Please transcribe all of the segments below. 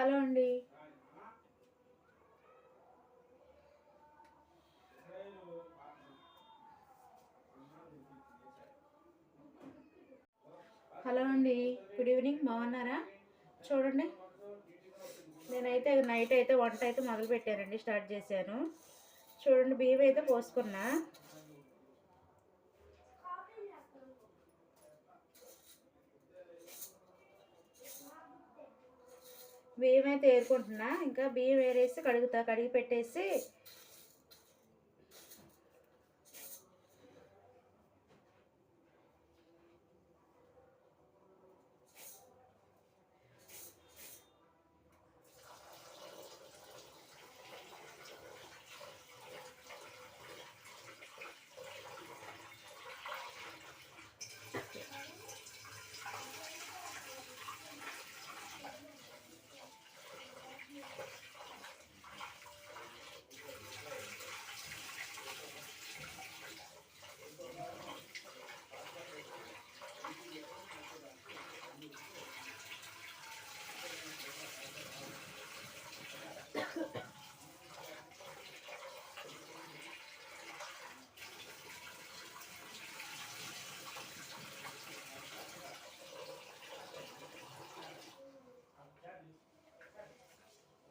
Hello అండి. Hello అండి. Good evening బాగున్నారా? చూడండి. నేనైతే నైట్ అయితే వంట అయితే మొదలు పెట్టానండి స్టార్ట్ చేశాను. చూడండి బియ్యం అయితే పోసుకున్నా. బియ్యం అయితే ఏరుకుంటున్నా. ఇంకా బియ్యం వేరేసి కడుగుతా. కడిగి పెట్టేసి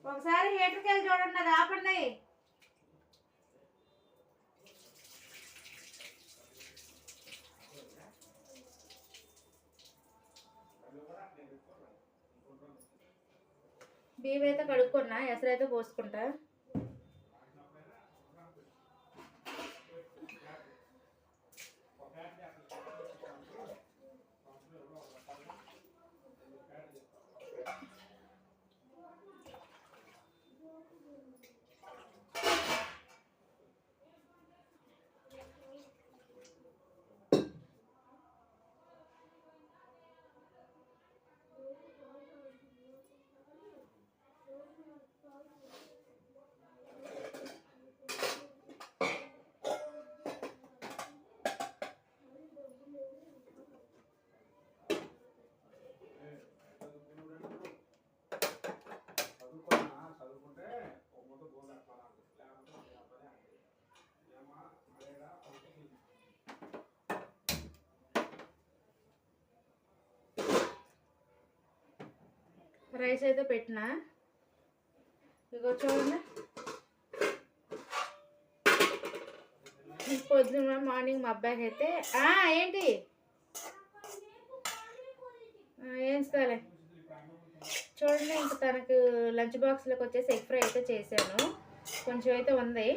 ఒకసారి హీటర్కి వెళ్ళి చూడండి అది ఆపండి. బియ్యం అయితే కడుక్కున్నా ఎసరైతే పోసుకుంటా. రైస్ అయితే పెట్టిన. ఇగో చూడండి. పొద్దున మార్నింగ్ మా అబ్బాయికి అయితే. ఏంటి? ఏం సరే చూడండి ఇంక తనకు లంచ్ బాక్స్లోకి వచ్చేసి ఎగ్ ఫ్రై అయితే చేశాను. కొంచెం అయితే ఉంది.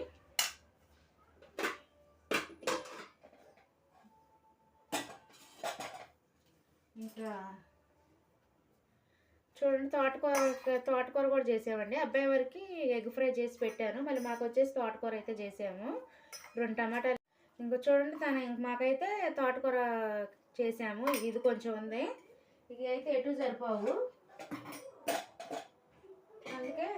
ఇంకా చూడండి తోటకూర తోటకూర కూడా చేసామండి అబ్బాయి వారికి ఎగ్ ఫ్రై చేసి పెట్టాను. మళ్ళీ మాకు వచ్చేసి తోటకూర అయితే చేసాము. రెండు టమాటాలు. ఇంకో చూడండి తను ఇంక మాకైతే తోటకూర చేసాము. ఇది కొంచెం ఉంది. ఇవి అయితే ఎటు సరిపోవు. అందుకే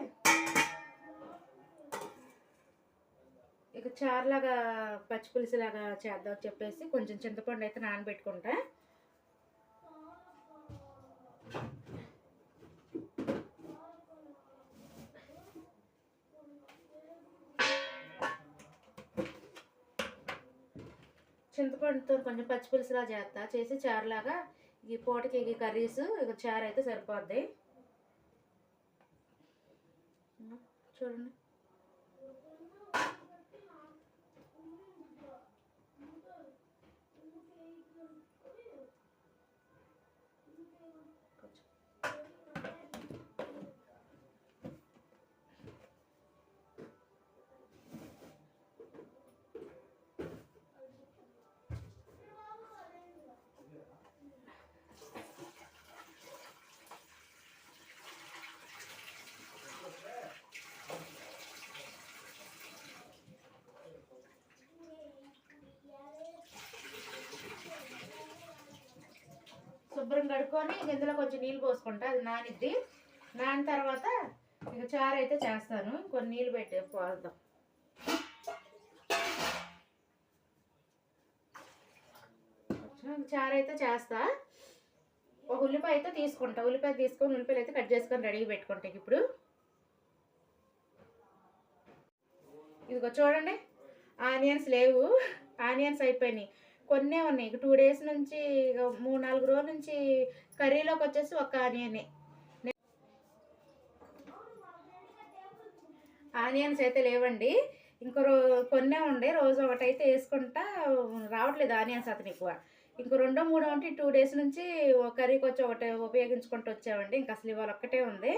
ఇక చారులాగా పచ్చిపులుసులాగా చేద్దాం చెప్పేసి కొంచెం చింతపండు అయితే నానబెట్టుకుంటా. చింతపండుతో కొంచెం పచ్చి పులుసులా చేస్తా. చేసి చారులాగా ఈ పూటకి ఈ కర్రీస్ ఇక చారు అయితే సరిపోద్ది చూడండి కొంచెం. శుభ్రం కడుక్కొని ఇందులో కొంచెం నీళ్ళు పోసుకుంటా అది నానిద్ది. నాని తర్వాత ఇక చారు అయితే చేస్తాను. కొన్ని నీళ్ళు పెట్టి పోద్దాం చారు అయితే చేస్తా. ఒక ఉల్లిపాయ అయితే తీసుకుంటా. ఉల్లిపాయ తీసుకొని ఉల్లిపాయలు అయితే కట్ చేసుకొని రెడీ పెట్టుకుంటా ఇప్పుడు. ఇదిగో చూడండి. ఆనియన్స్ లేవు. ఆనియన్స్ అయిపోయినాయి. కొన్నే ఉన్నాయి ఇక టూ డేస్ నుంచి ఇక మూడు నాలుగు రోజుల నుంచి కర్రీలోకి వచ్చేసి ఒక ఆనియనే. ఆనియన్స్ అయితే లేవండి. ఇంకో రో కొన్నే ఉండే. రోజు ఒకటైతే వేసుకుంటా రావట్లేదు ఆనియన్స్ అతను ఎక్కువ. ఇంకో రెండో మూడో ఉంటే టూ డేస్ నుంచి కర్రీకి వచ్చి ఒకటి ఉపయోగించుకుంటూ వచ్చామండి. ఇంకా అసలు ఇవాళ ఒక్కటే ఉంది.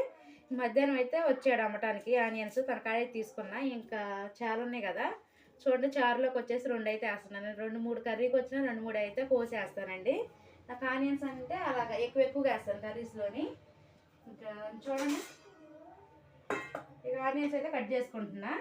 మధ్యాహ్నం అయితే వచ్చాడు అమ్మటానికి ఆనియన్స్. తన కాడే తీసుకున్నా. ఇంకా చాలా ఉన్నాయి కదా. చూడండి చారులోకి వచ్చేసి రెండు అయితే వేస్తున్నాను. రెండు మూడు కర్రీకి వచ్చిన రెండు మూడు అయితే కోసేస్తానండి. నాకు ఆనియన్స్ అంటే అలాగ ఎక్కువ ఎక్కువగా వేస్తాను కర్రీస్లోని. ఇంకా చూడండి. ఇక ఆనియన్స్ అయితే కట్ చేసుకుంటున్నా.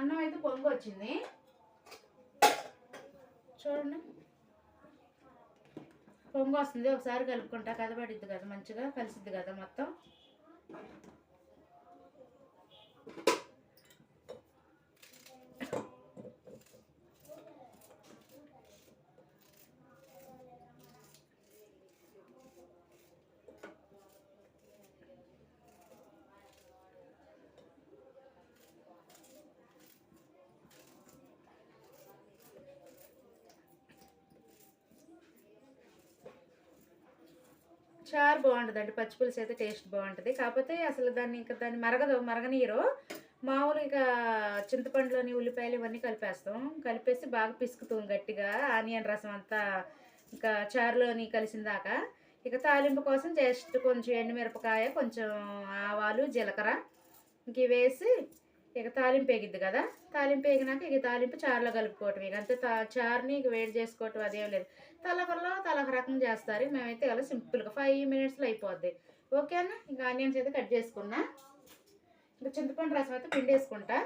అన్నం అయితే పొంగు వచ్చింది. చూడండి. పొంగు వస్తుంది. ఒకసారి కలుపుకుంటా. కదపడిద్ది కదా మంచిగా. కలిసిద్ది కదా మొత్తం. చారు బాగుంటుందండి. పచ్చిపులుసు అయితే టేస్ట్ బాగుంటుంది. కాకపోతే అసలు దాన్ని ఇంకా దాన్ని మరగదు మరగనీరు ఇక చింతపండులోని ఉల్లిపాయలు ఇవన్నీ కలిపేస్తాం. కలిపేసి బాగా పిసుకుతాం గట్టిగా. ఆనియన్ రసం అంతా ఇంకా చారులోని కలిసిన దాకా. ఇక తాలింపు కోసం జస్ట్ కొంచెం ఎండుమిరపకాయ కొంచెం ఆవాలు జీలకర్ర. ఇంక ఇవి వేసి ఇక తాలింపు ఎగిద్ది కదా? తాలింపు ఎగినాక ఇక తాలింపు చారులో కలుపుకోవటం ఇక అంతే. తా చారుని ఇక వేడి చేసుకోవటం అదేం లేదు. తలకరలో తలక రకం చేస్తారు. మేమైతే ఇలా సింపుల్గా ఫైవ్ మినిట్స్లో అయిపోద్ది. ఓకేనా? ఇంకా ఆనియన్స్ అయితే కట్ చేసుకున్నా. ఇంకా చింతపండు రసం అయితే పిండి వేసుకుంటా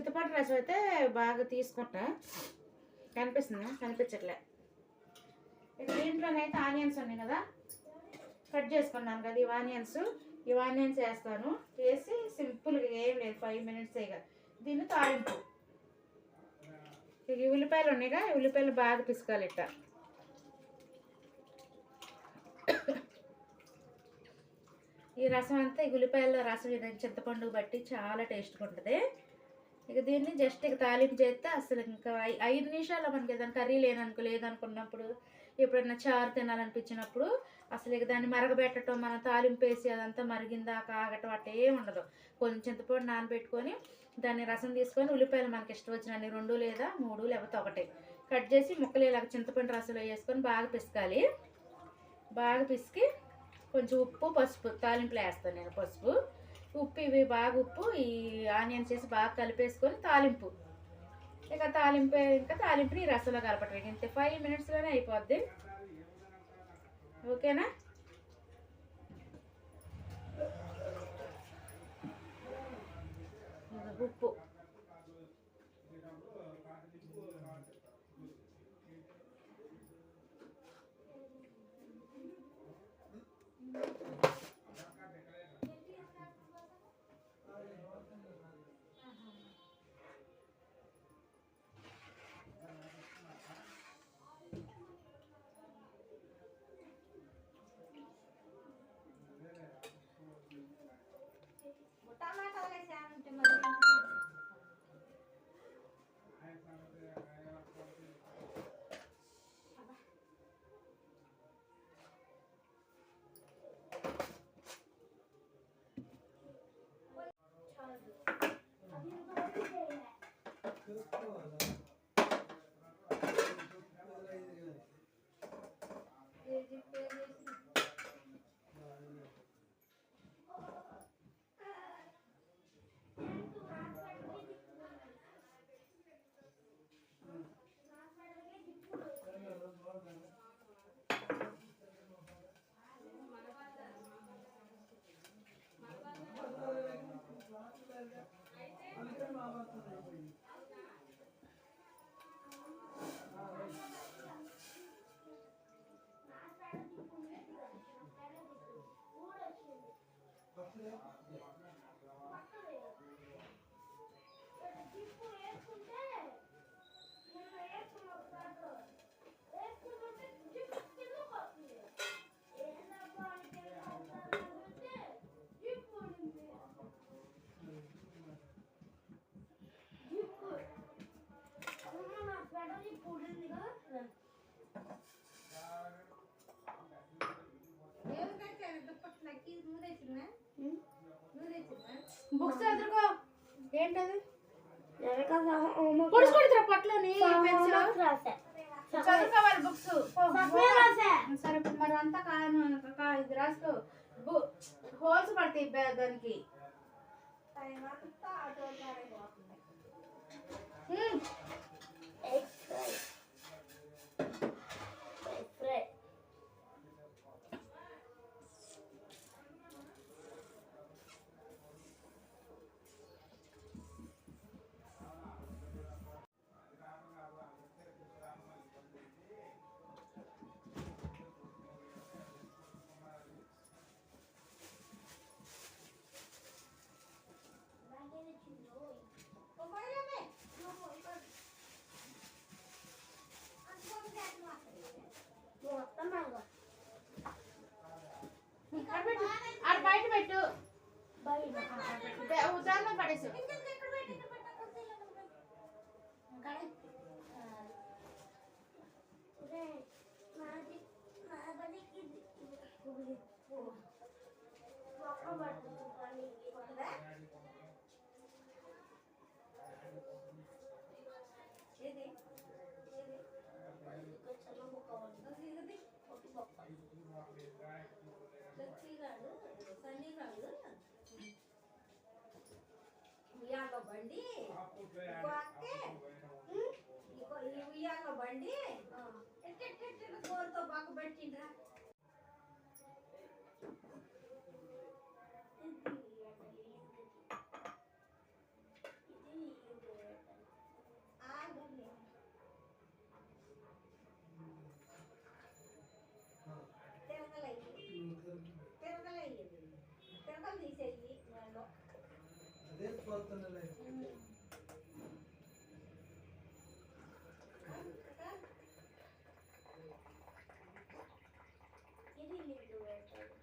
చింతపండు రసం అయితే బాగా తీసుకుంటా కనిపిస్తుందా? కనిపించట్లే. దీంట్లోనైతే ఆనియన్స్ ఉన్నాయి కదా. కట్ చేసుకున్నాను కదా ఈ ఆనియన్స్. ఈ ఆనియన్స్ వేస్తాను. వేసి సింపుల్గా ఏం లేదు. ఫైవ్ మినిట్స్ కదా. దీన్ని తాలింపు. ఇక ఉల్లిపాయలు ఉన్నాయిగా. ఈ ఉల్లిపాయలు బాగా పిసుకాలి ఇట్ట ఈ రసం అంతా ఈ ఉల్లిపాయల రసం చింతపండు బట్టి చాలా టేస్ట్గా ఉంటుంది. ఇక దీన్ని జస్ట్ ఇక తాలింపు చేస్తే అసలు ఇంకా ఐదు నిమిషాల్లో మనకి ఏదైనా కర్రీ లేదనుకో లేదనుకున్నప్పుడు ఎప్పుడైనా చారు తినాలనిపించినప్పుడు అసలు ఇక దాన్ని మరగబెట్టడం మనం తాలింపు వేసి అదంతా మరిగిందా కాగటం అట్టే ఉండదు. కొంచెం చింతపండు నానబెట్టుకొని దాన్ని రసం తీసుకొని ఉల్లిపాయలు మనకి ఇష్టం వచ్చినన్ని రెండు లేదా మూడు లేకపోతే ఒకటి కట్ చేసి ముక్కలు ఇలాగ చింతపండు రసంలో వేసుకొని బాగా పిసకాలి. బాగా పిసికి కొంచెం ఉప్పు పసుపు తాలింపులో వేస్తాను నేను పసుపు. ఉప్పు ఇవి బాగా ఉప్పు ఈ ఆనియన్స్ వేసి బాగా కలిపేసుకొని తాలింపు. ఇక తాలింపు ఇంకా తాలింపుని ఈ రసంలో కలపటం. ఇంతే ఫైవ్ మినిట్స్లోనే అయిపోద్ది. ఓకేనా? ఉప్పు. బుక్స్ ఎదురుకో ఏంటది వెనకాల homework Yeah. పొడుచుకుంటురా పట్లని పెన్సిల్. homework రాసా. చదువుకోవాలి బుక్స్. సరే మరి అంతా కాను కా- ఇది రాసుకో. బు- హోల్స్ పడతాయి దానికి. ఇది పో. మొక్క పడుతుంది కానీ ఇది బండి ఇంకో అక్కే. ఉమ్, ఇంకో ఈ ఉయ్యాల బండి ఎట్ట ఎట్ట ఎట్ట గోరుతో బాగా పెట్టిండ్రా తిరగలు తీసేయి. వాళ్ళు అదే పోతున్నలే ఇది నీళ్ళు పెట్టాలి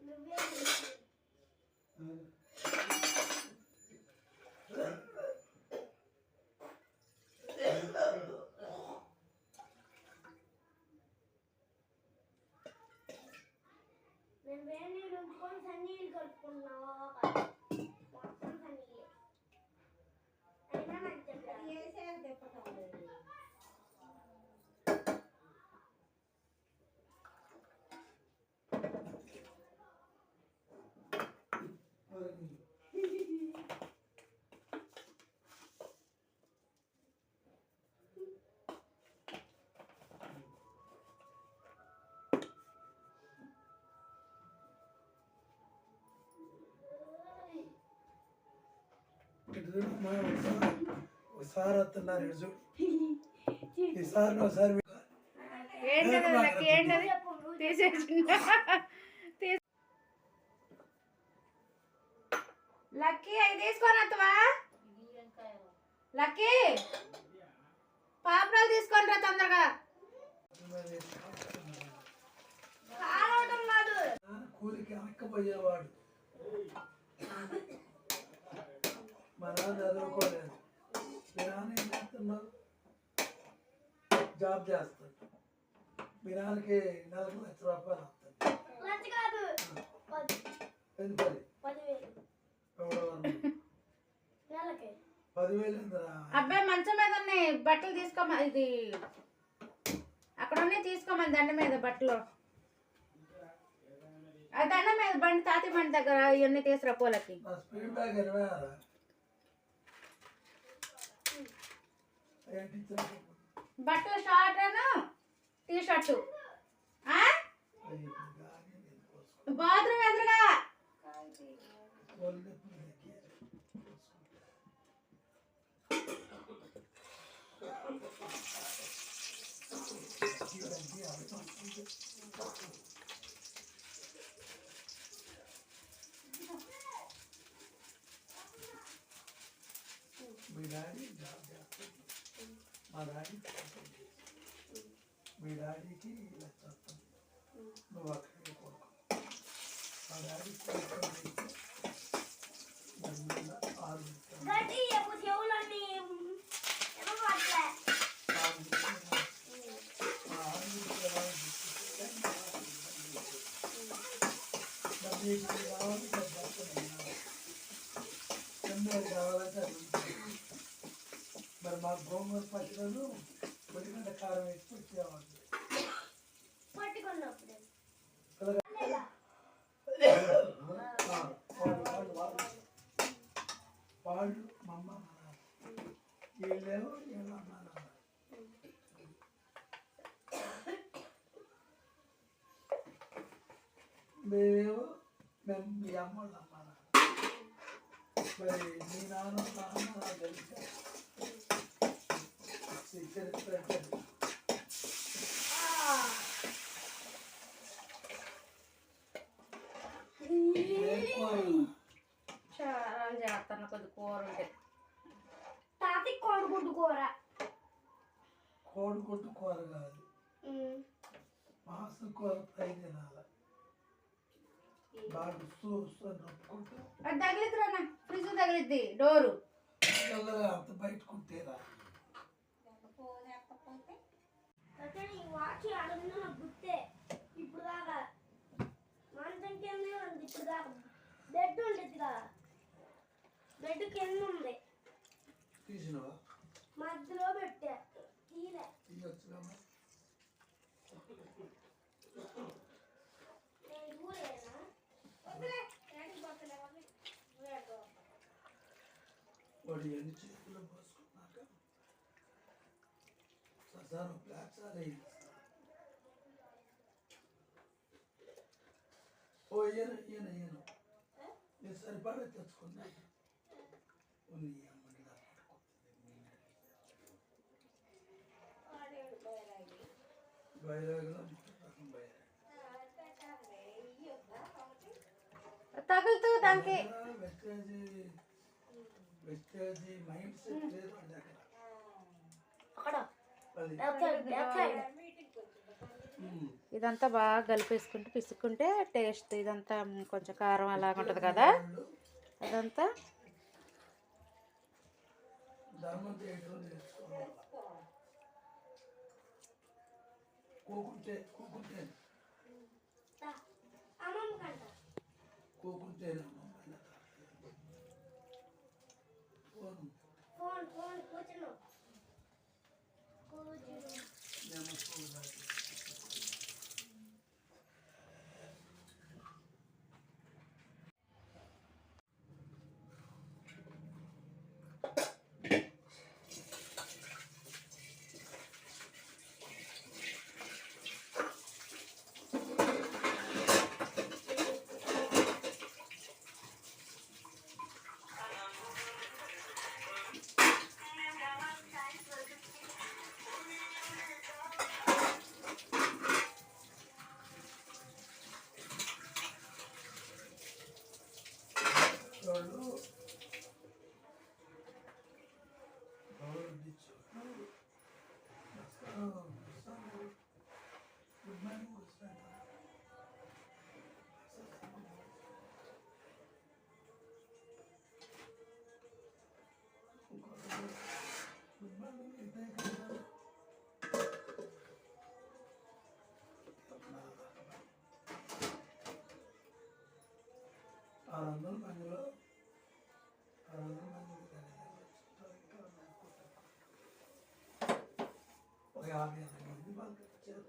నువ్వే నేను వేడి నీళ్ళు ఉంచుకొని సన్నీళ్ళు కలుపుకున్నావా మొత్తం సన్నీళ్ళే అయినా నాకు చెప్పాలి వేసేది తిప్పటం లేదు ఇటు చూడు, మా ఒకసారి ఒకసారి వస్తున్నారు ఇటు చూడు ఈసారి ఒకసారి ఏంటది లక్కీ ఏంటది? తీసేసిందా తీస్- లక్కీ అవి తీసుకొని వస్తావా లక్కీ పాపడాలు తీసుకొని రా తొందరగా కూలికి అక్కపోయేవాడు మా నాన్న చదువుకోలేదు మీ నాన్న ఏం చేస్తున్నారు జాబ్ చేస్తాడు. మీ నాన్నకి నెలకు లక్ష రూపాయలు పదివేలు. అబ్బాయి మంచం మీద ఉన్నాయి బట్టలు తీసుకోమ ఇది అక్కడ ఉన్నాయి తీసుకోమని దండ మీద బట్టలు. ఆ దండ మీద బండి తాతి బండి దగ్గర ఇవన్నీ తీసుకురా పూలకి నా స్పీడ్ బ్యాగ్ ఇరవై ఆరా ఏంటి ఇచ్చారు? బట్టలు షార్ట్ టీ షర్టు బాత్రూమ్ ఎదురుగా. Thank you ఎక్కేది. కోసుకో. ఇదంతా అర్థం. మీ డాడీ జాబ్ చేస్తాడు మా డాడీ చేస్తాడు. మీ డాడీకి లక్ష వస్తుంది నువ్వు అక్కడికి కొడుకు మా డాడీ చేస్తాడు. దాని మీద ఆరు ఇస్తాడు. గడ్డి ఎప్పుడు చెవులన్నీ ఎనగట్లే ఆరు ఇస్తాడు. ఆ ఆరు ఇస్తాడు. డబ్బు ఇప్పుడు కావాలి డబ్బు అక్కడ ఉండాలి. ఎనిమిది కావాలంటే అది ఉంటుంది. మరి మా గోంగూర పచ్చళ్ళు పొడిగంట కారం వేసి వచ్చేవాళ్ళు పట్టుకున్నప్పుడు వాళ్ళు మా అమ్మ మా నాన్న. వీళ్ళేమో వీళ్ళ అమ్మ నాన్న. మేమేమో మేము మీ అమ్మ వాళ్ళ అమ్మ. మరి మీ నాన్న నాన్న తెలుసా చరిత్ర? చాలా చేస్తాను కొద్ది కూర ఉంటే తాతి కోడిగుడ్డు కూర కోడిగుడ్డు కూర కాదు మాంసం కూర ఫ్రై తినాలి అది తగిలిద్ది ఫ్రిడ్జ్ తగిలిద్ది. డోరు. బయటకుంటేరా వాచ్ అడుగున గుర్తే ఇప్పుడు దాకా మంచం కిందే ఉంది ఇప్పుడు దాకా బెడ్ ఉండేది కదా బెడ్ కింద ఉంది తీసినవా? మధ్యలో పెట్టా. తీలే నేను ఊరేనా వదిలే డాడీ పోతలే వదిలే ఊరేగో. వాడు ఎన్ని చేతులు పోసుకున్నాక ససాను ప్లాచాలి ఓ ఈయన ఈయన ఈయన నేను సరిపడా తెచ్చుకున్నా ఉంది అమ్మని. వాడేడు బయరాగి. తగులుతూ దానికి మైండ్ సెట్ లేదు దగ్గర అక్కడ. ఇదంతా బాగా కలిపేసుకుంటే పిసుక్కుంటే టేస్ట్ ఇదంతా కొంచెం కారం అలాగ ఉంటుంది కదా. అదంతా కూకుంటే कौन कौन कुछ नो कुछ नो వందల మందిలో ఆరు వందల మంది ఒక యాభై అరవై మంది వాళ్ళు వచ్చారు.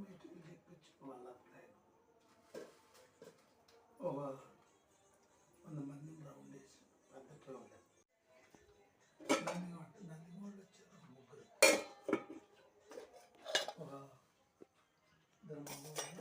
మీటింగ్ తెప్పించిన వాళ్ళ ప్లాన్ ఒక వంద మంది రౌండ్ వేసి పెద్ద క్రౌడ్ నంది వాళ్ళు వచ్చారు ఒక ముగ్గురు. ఒక ఇద్దరు మగవాళ్ళు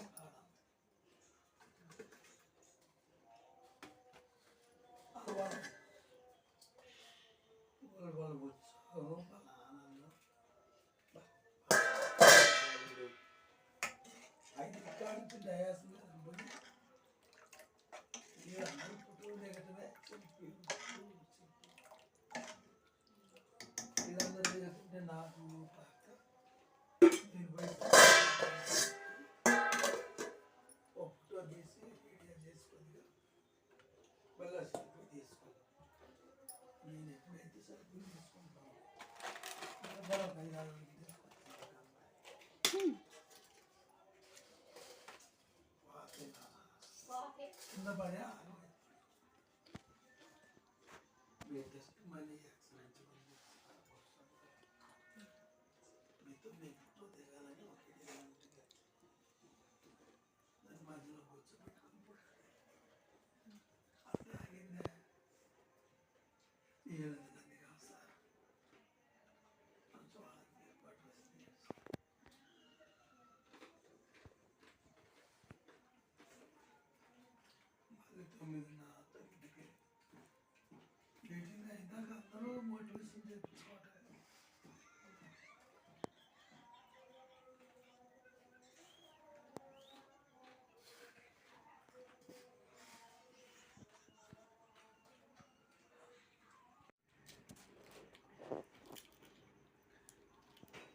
కింద పడే ఆరు మీరు జస్ట్ మనీ యాక్సిడెంట్ మీతో మీ ఫోటో దిగాలని ఒక ఇడియా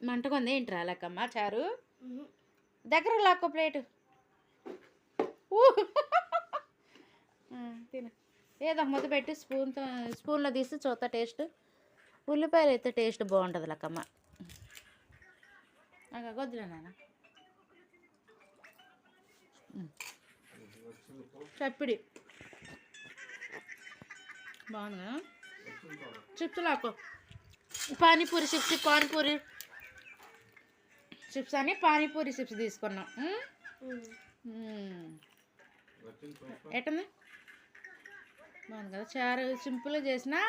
మంటకొంది ఏంటి రాలకమ్మ చారు? దగ్గర లాక్కో ప్లేటు. తిను. ఏదో ముద్ద పెట్టి స్పూన్తో స్పూన్లో తీసి చూస్తా టేస్ట్. ఉల్లిపాయలు అయితే టేస్ట్ బాగుంటుంది లక్కమ్మ. నాకు వద్దులే నాన్న. చప్పిడి. బాగుందా? చిప్స్ లాక్కో. పానీపూరి చిప్స్ పానీపూరి చిప్స్ అని పానీపూరి చిప్స్ తీసుకున్నాం. ఎట్టంది ఎట్టుంది? బాగుంది కదా. చారు సింపుల్గా చేసినా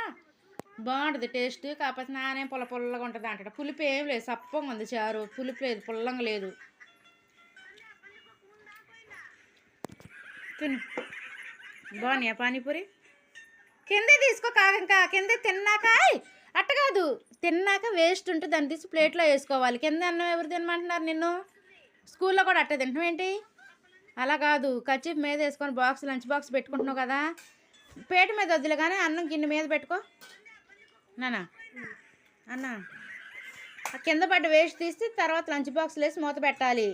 బాగుంటుంది టేస్ట్. కాకపోతే నానే పుల్ల పుల్లగా ఉంటుంది అంటాడు. పులుపు ఏం లేదు సప్పంగా ఉంది చారు. పులుపు లేదు పుల్లంగా లేదు. తిను. బాగున్నాయా పానీపూరి? కిందే తీసుకో కాకంకా కిందే తిన్నాక అట్ట కాదు. తిన్నాక వేస్ట్ ఉంటే దాన్ని తీసి ప్లేట్లో వేసుకోవాలి. కింద అన్నం ఎవరు తినమంటున్నారు నిన్ను? స్కూల్లో కూడా అట్టే తింటాం ఏంటి? అలా కాదు. కచ్చిప్ మీద వేసుకొని బాక్స్ లంచ్ బాక్స్ పెట్టుకుంటున్నావు కదా. పేట మీద వద్దులే కానీ అన్నం గిన్నె మీద పెట్టుకో. నానా? అన్న? కింద పడ్డ వేస్ట్ తీసి తర్వాత లంచ్ బాక్స్లో వేసి మూత పెట్టాలి.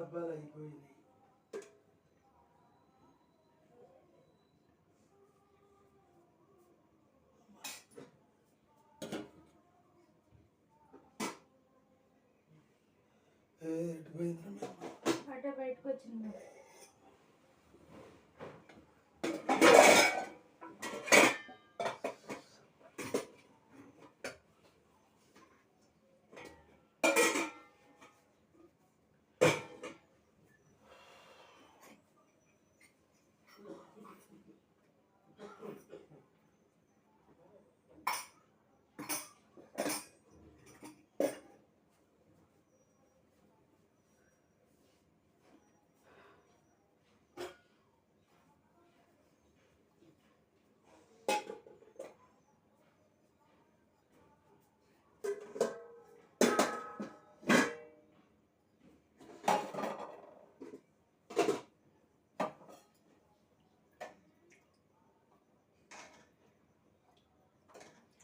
డబ్బాలు అయిపోయినాయి. బయటకు వచ్చింది.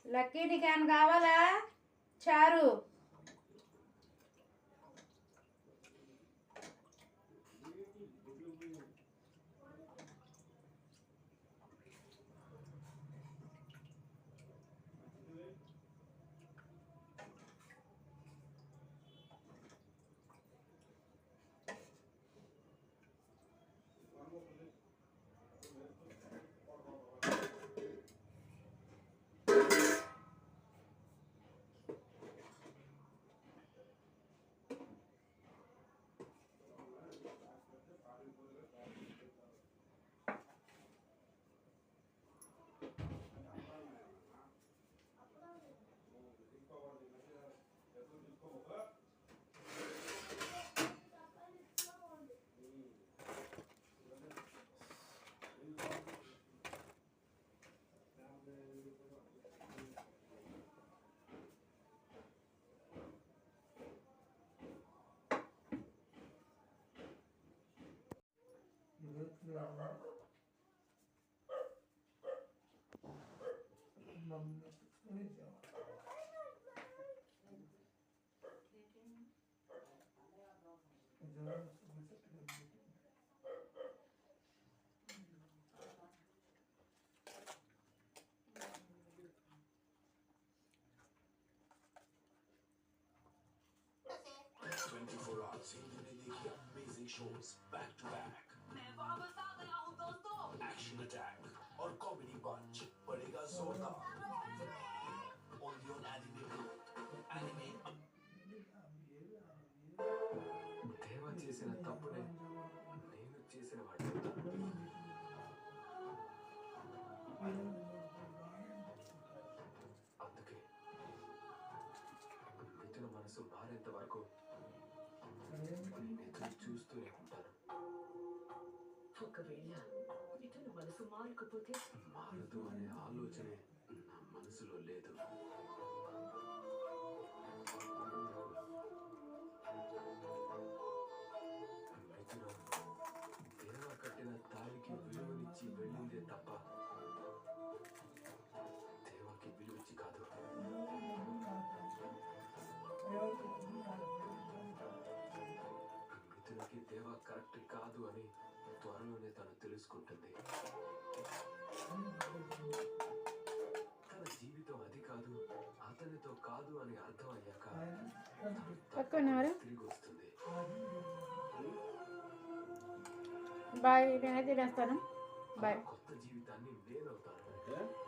లక్కీ నీకు కావాలా? చారు. 24 hours, you can make amazing shows back to back. 1번 쥐벌리가 쏟아 온디온 아니메 그 아니메 뭐 대박지에서는 덕분에 ఒకవేళ ఇతను మనసు మారకపోతే మారదు అనే ఆలోచనే నా మనసులో లేదు. దేవ కట్టిన తాళికి విలువనిచ్చి వెళ్ళిందే తప్ప దేవాకి విలువిచ్చి కాదు. మిథునకి దేవ కరెక్ట్ కాదు అని త్వరలోనే తను తెలుసుకుంటుంది. తన జీవితం అది కాదు అతనితో కాదు అని అర్థం అయ్యాక తిరిగి వస్తుంది. బాయ్ నేనే తినేస్తాను బాయ్. కొత్త జీవితాన్ని నేనవుతాను.